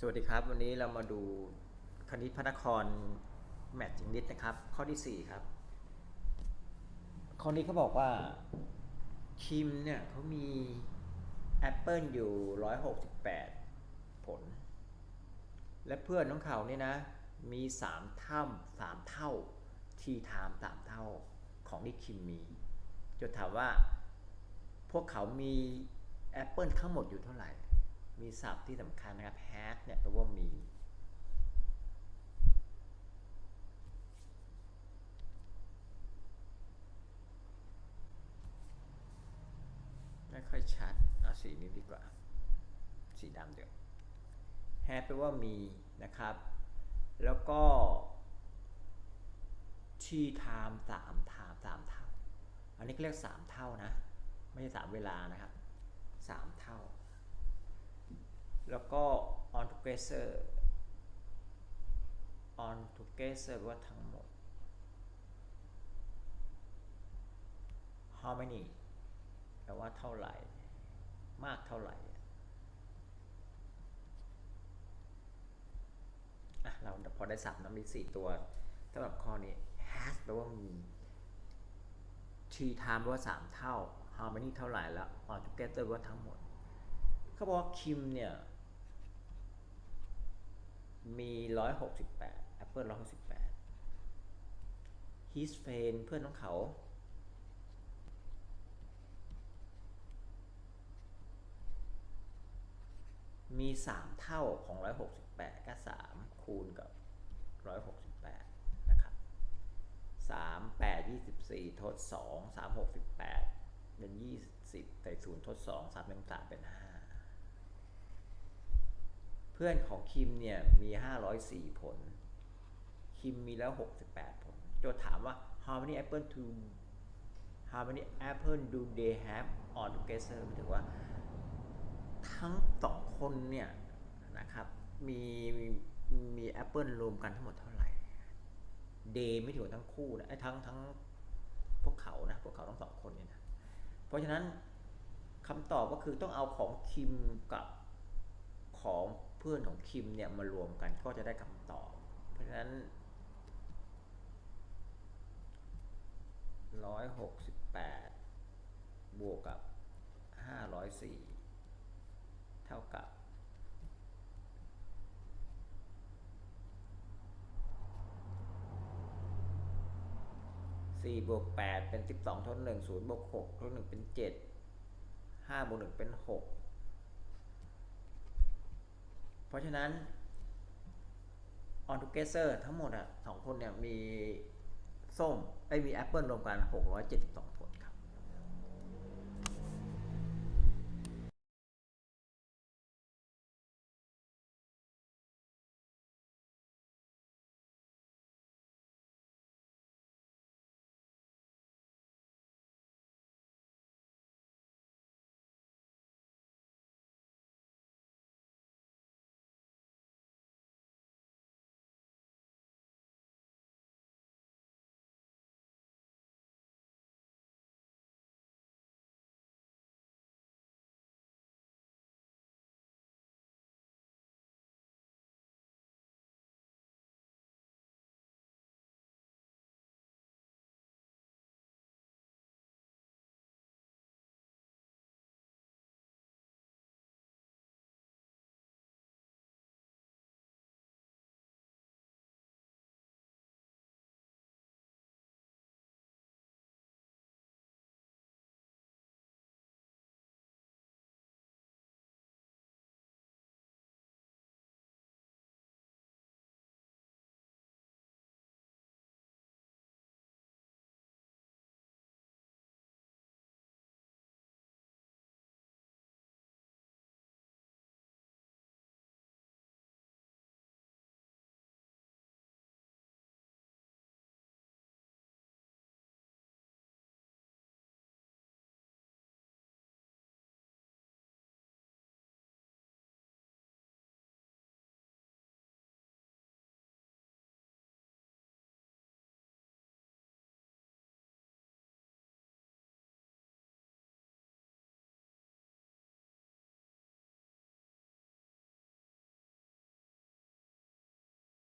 สวัสดีครับ วันนี้เรามาดูคณิตพระนครแมทช์นิดนะครับ ข้อที่ 4 ครับ ข้อนี้เขาบอกว่าคิมเนี่ยเขามีแอปเปิลอยู่ 168 ผล และเพื่อนของเขาเนี่ยนะ มี 3 เท่า3เท่าทีไทม์3เท่าของที่คิมมีจะถามว่าพวกเขามีแอปเปิลทั้งหมดอยู่เท่าไหร่ มีศัพท์ที่สำคัญนะครับ has เนี่ยแปลว่ามี ไม่ค่อยชัด เอาสีนี้ดีกว่า สีดำเดี๋ยว has แปลว่ามีนะครับ แล้วก็ t time สาม time สามเท่า อันนี้เรียกสามเท่านะ ไม่ใช่สามเวลานะครับสามเท่า แล้วก็ on together on together ว่าทั้งหมด how many แปลว่าเท่าไหร่ มากเท่าไหร่เราพอได้สับนะมีสี่ตัวสำหรับข้อนี้ has แปลว่ามี t time แปลว่าสามเท่า how many เท่าไหร่แล้ว on together แปลว่าทั้งหมด เขาบอกว่าคิมเนี่ย มี168 Apple 168 his friend เพื่อนของเขามี 3 เท่าของ 168 ก็ 3 คูณกับ 168 นะครับ 3 8 24 ทด 2 3 68 เป็น 20 ใส่0ทด 2 3 1 3 เป็น 5 พื่อนของคิมเนี่ยมี 504 ผล คิมมีแล้ว 68 ผล โจทย์ถามว่า how many apple to how many apple do they have all together หมายถึงว่า ทั้งสองคนเนี่ยนะครับ มีมีมีแอปเปิลรวมกันทั้งหมดเท่าไหร่ day ไม่ถือว่าทั้งคู่นะไอ้ทั้งทั้งพวกเขานะ พวกเขาทั้งสองคนเนี่ยนะ เพราะฉะนั้นคำตอบก็คือต้องเอาของคิมกับของ เพื่อนของคิมเนี่ยมารวมกันก็จะได้คำตอบ เพราะฉะนั้น168บวกกับ504เท่ากับ4บวก8เป็น12ทด1 0บวก6ทด1เป็น7 5บวก1เป็น6 เพราะฉะนั้นออนทูเกเซอร์ทั้งหมดอะสองคนเนี่ยมีส้มไอ้มีแอปเปิลรวมกัน 672